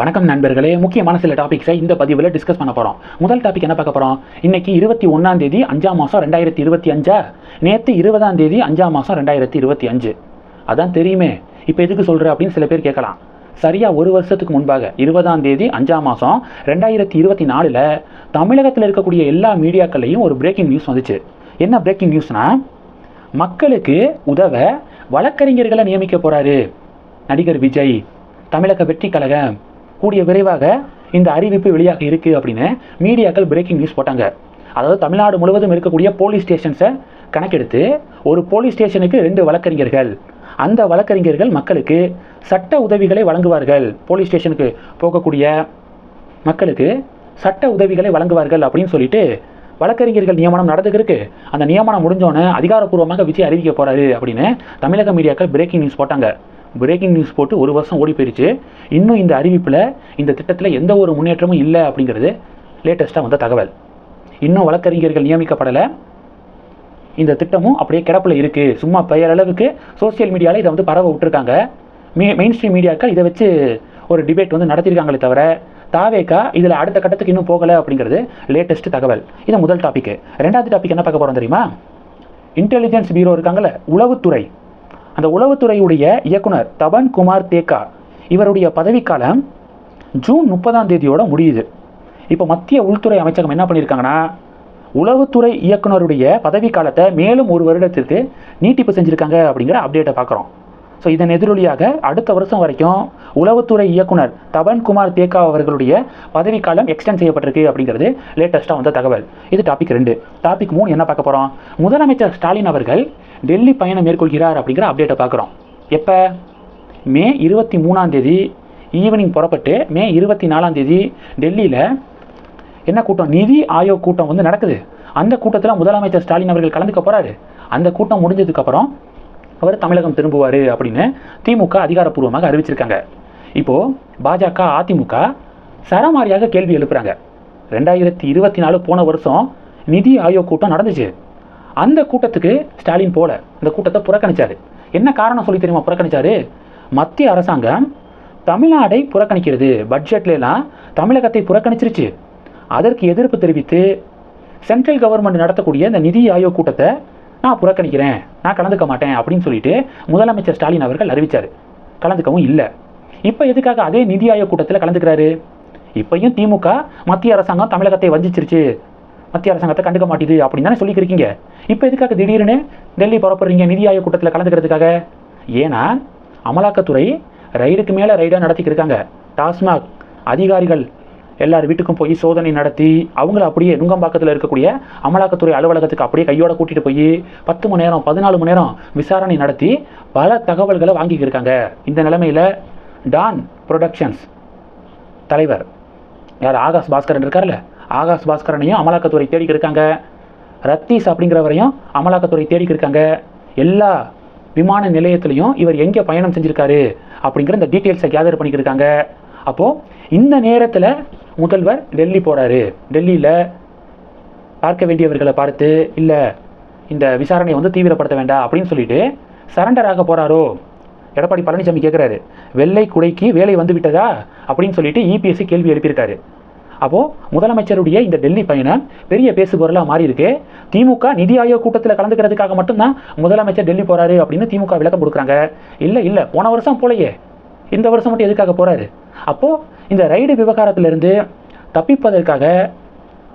வணக்கம் நண்பர்களே. முக்கியமான சில டாபிக்ஸை இந்த பதிவில் டிஸ்கஸ் பண்ண போகிறோம் முதல் டாபிக் என்ன பார்க்க போகிறோம் இன்னைக்கு இருபத்தி ஒன்றாம் தேதி அஞ்சாம் மாதம் ரெண்டாயிரத்தி இருபத்தி அஞ்சா? நேற்று இருபதாம் தேதி அஞ்சாம் மாதம் ரெண்டாயிரத்தி இருபத்தி அஞ்சு. அதான் தெரியுமே. இப்போ எதுக்கு சொல்கிற அப்படின்னு சில பேர் கேட்கலாம். சரியாக ஒரு வருஷத்துக்கு முன்பாக இருபதாம் தேதி அஞ்சாம் மாதம் ரெண்டாயிரத்தி இருபத்தி நாலில் தமிழகத்தில் இருக்கக்கூடிய எல்லா மீடியாக்கள்லையும் ஒரு பிரேக்கிங் நியூஸ் வந்துச்சு. என்ன பிரேக்கிங் நியூஸ்னால் மக்களுக்கு உதவ வழக்கறிஞர்களை நியமிக்க போகிறாரு நடிகர் விஜய் தமிழக வெற்றி கழகம். கூடிய விரைவாக இந்த அறிவிப்பு வெளியாக இருக்கு அப்படின்னு மீடியாக்கள் பிரேக்கிங் நியூஸ் போட்டாங்க. அதாவது தமிழ்நாடு முழுவதும் இருக்கக்கூடிய போலீஸ் ஸ்டேஷன்ஸை கணக்கெடுத்து ஒரு போலீஸ் ஸ்டேஷனுக்கு ரெண்டு வழக்கறிஞர்கள். அந்த வழக்கறிஞர்கள் மக்களுக்கு சட்ட உதவிகளை வழங்குவார்கள். போலீஸ் ஸ்டேஷனுக்கு போகக்கூடிய மக்களுக்கு சட்ட உதவிகளை வழங்குவார்கள் அப்படின்னு சொல்லிட்டு வழக்கறிஞர்கள் நியமனம் நடந்துக்கிருக்கு அந்த நியமனம் முடிஞ்சோன்னே அதிகாரப்பூர்வமாக விஜய் அறிவிக்க போகிறாரு அப்படின்னு தமிழக மீடியாக்கள் பிரேக்கிங் நியூஸ் போட்டாங்க. பிரேக்கிங் நியூஸ் போட்டு ஒரு வருஷம் ஓடி போயிடுச்சு இன்னும் இந்த அறிவிப்பில் இந்த திட்டத்தில் எந்த ஒரு முன்னேற்றமும் இல்லை அப்படிங்கிறது லேட்டஸ்ட்டாக வந்த தகவல். இன்னும் வழக்கறிஞர்கள் நியமிக்கப்படலை. இந்த திட்டமும் அப்படியே கிடப்பில் இருக்குது சும்மா பெயரளவுக்கு சோஷியல் மீடியாவில் இதை வந்து பரவ விட்டுருக்காங்க. மெ மெயின் ஸ்ட்ரீம் மீடியாக்கள் இதை வச்சு ஒரு டிபேட் வந்து நடத்தியிருக்காங்களே தவிர தாவேக்கா இதில் அடுத்த கட்டத்துக்கு இன்னும் போகலை அப்படிங்கிறது லேட்டஸ்ட் தகவல். இது முதல் டாபிக் ரெண்டாவது டாபிக் என்ன பார்க்க போகிறோம் தெரியுமா? இன்டெலிஜென்ஸ் பீரோ இருக்காங்கல்ல உளவுத்துறை. அந்த உளவுத்துறையுடைய இயக்குனர் தபன் குமார் தேக்கா இவருடைய பதவிக்காலம் ஜூன் முப்பதாம் தேதியோட முடியுது. இப்போ மத்திய உள்துறை அமைச்சகம் என்ன பண்ணியிருக்காங்கன்னா உளவுத்துறை இயக்குனருடைய பதவிக்காலத்தை மேலும் ஒரு வருடத்திற்கு நீட்டிப்பு செஞ்சுருக்காங்க அப்படிங்கிற அப்டேட்டை பார்க்குறோம் ஸோ இதன் எதிரொலியாக அடுத்த வருஷம் வரைக்கும் உளவுத்துறை இயக்குனர் தபன் குமார் தேக்கா அவர்களுடைய பதவிக்காலம் எக்ஸ்டெண்ட் செய்யப்பட்டிருக்கு அப்படிங்கிறது லேட்டஸ்ட்டாக வந்த தகவல். இது டாபிக் ரெண்டு. டாபிக் மூணு என்ன பார்க்க போகிறோம் முதலமைச்சர் ஸ்டாலின் அவர்கள் டெல்லி பயணம் மேற்கொள்கிறார் அப்படிங்கிற அப்டேட்டை பார்க்குறோம். எப்போ? மே இருபத்தி மூணாம் தேதி ஈவினிங் புறப்பட்டு மே இருபத்தி நாலாம் தேதி டெல்லியில் என்ன கூட்டம்? நிதி ஆயோக் கூட்டம் வந்து நடக்குது. அந்த கூட்டத்தில் முதலமைச்சர் ஸ்டாலின் அவர்கள் கலந்துக்க போகிறாரு அந்த கூட்டம் முடிஞ்சதுக்கப்புறம் அவர் தமிழகம் திரும்புவார் அப்படின்னு திமுக அதிகாரப்பூர்வமாக அறிவிச்சிருக்காங்க. இப்போது பாஜக அதிமுக சரமாரியாக கேள்வி எழுப்புறாங்க. ரெண்டாயிரத்தி இருபத்தி நாலு போன வருஷம் நிதி ஆயோக் கூட்டம் நடந்துச்சு. அந்த கூட்டத்துக்கு ஸ்டாலின் போல. இந்த கூட்டத்தை புறக்கணிச்சார். என்ன காரணம் சொல்லி தெரியுமா புறக்கணிச்சார்? மத்திய அரசாங்கம் தமிழ்நாடை புறக்கணிக்கிறது. பட்ஜெட்லாம் தமிழகத்தை புறக்கணிச்சிருச்சு. அதற்கு எதிர்ப்பு தெரிவித்து சென்ட்ரல் கவர்மெண்ட் நடத்தக்கூடிய இந்த நிதி ஆயோக் கூட்டத்தை நான் புறக்கணிக்கிறேன். நான் கலந்துக்க மாட்டேன் அப்படின்னு சொல்லிட்டு முதலமைச்சர் ஸ்டாலின் அவர்கள் அறிவிச்சார். கலந்துக்கவும் இல்லை. இப்போ எதுக்காக அதே நிதி ஆயோக் கூட்டத்தில் கலந்துக்கிறாரு? இப்பயும் திமுக மத்திய அரசாங்கம் தமிழகத்தை வஞ்சிச்சிருச்சு. மத்திய அரசாங்கத்தை கண்டுக்க மாட்டேது அப்படின்னு தானே சொல்லிக்கிருக்கீங்க. இப்போ எதுக்காக திடீர்னு டெல்லி புறப்படுறீங்க? நிதி ஆயோக் கூட்டத்தில் கலந்துக்கிறதுக்காக. ஏன்னா அமலாக்கத்துறை ரைடுக்கு மேலே ரைடாக நடத்திக்கிட்டு இருக்காங்க டாஸ்மாக் அதிகாரிகள் எல்லார் வீட்டுக்கும் போய் சோதனை நடத்தி அவங்கள அப்படியே நுங்கம்பாக்கத்தில் இருக்கக்கூடிய அமலாக்கத்துறை அலுவலகத்துக்கு அப்படியே கையோட கூட்டிகிட்டு போய் பத்து மணி நேரம் பதினாலு மணி நேரம் விசாரணை நடத்தி பல தகவல்களை வாங்கிக்கிருக்காங்க. இந்த நிலைமையில் டான் ப்ரொடக்ஷன்ஸ் தலைவர் யார்? ஆகாஷ் பாஸ்கரன் இருக்கார்ல? ஆகாஷ் பாஸ்கரனையும் அமலாக்கத்துறை தேடிக்கிட்டு இருக்காங்க. ரத்தீஸ் அப்படிங்கிறவரையும் அமலாக்கத்துறை தேடிக்கிட்டு இருக்காங்க. எல்லா விமான நிலையத்திலையும் இவர் எங்கே பயணம் செஞ்சுருக்காரு அப்படிங்கிற இந்த டீட்டெயில்ஸை கேதர் பண்ணிக்கிட்டு இருக்காங்க. அப்போது இந்த நேரத்தில் முதல்வர் டெல்லி போகிறாரு டெல்லியில் பார்க்க வேண்டியவர்களை பார்த்து இல்லை இந்த விசாரணையை வந்து தீவிரப்படுத்த வேண்டாம் அப்படின்னு சொல்லிட்டு சரண்டர் ஆக போகிறாரோ எடப்பாடி பழனிசாமி கேட்குறாரு வெள்ளை குடைக்கு வேலை வந்து விட்டதா? அப்படின்னு சொல்லிட்டு இபிஎஸ்சி கேள்வி எழுப்பியிருக்காரு. அப்போது முதலமைச்சருடைய இந்த டெல்லி பயணம் பெரிய பேசுபொருளாக மாறி இருக்கு திமுக நிதி ஆயோக் கூட்டத்தில் கலந்துக்கிறதுக்காக மட்டும்தான் முதலமைச்சர் டெல்லி போகிறாரு அப்படின்னு திமுக விளக்கம் கொடுக்குறாங்க. இல்லை இல்லை போன வருஷம் போலையே. இந்த வருஷம் மட்டும் எதுக்காக போகிறாரு அப்போது இந்த ரைடு விவகாரத்திலிருந்து தப்பிப்பதற்காக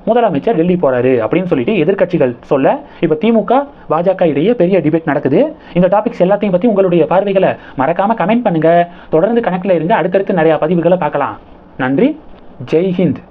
முதலமைச்சர் டெல்லி போகிறாரு அப்படின்னு சொல்லிட்டு எதிர்க்கட்சிகள் சொல்ல இப்போ திமுக பாஜக இடையே பெரிய டிபேட் நடக்குது. இந்த டாபிக்ஸ் எல்லாத்தையும் பற்றி உங்களுடைய பார்வைகளை மறக்காமல் கமெண்ட் பண்ணுங்கள் தொடர்ந்து கணக்கில் இருங்க அடுத்தடுத்து நிறையா பதிவுகளை பார்க்கலாம். நன்றி. ஜெய்ஹிந்த்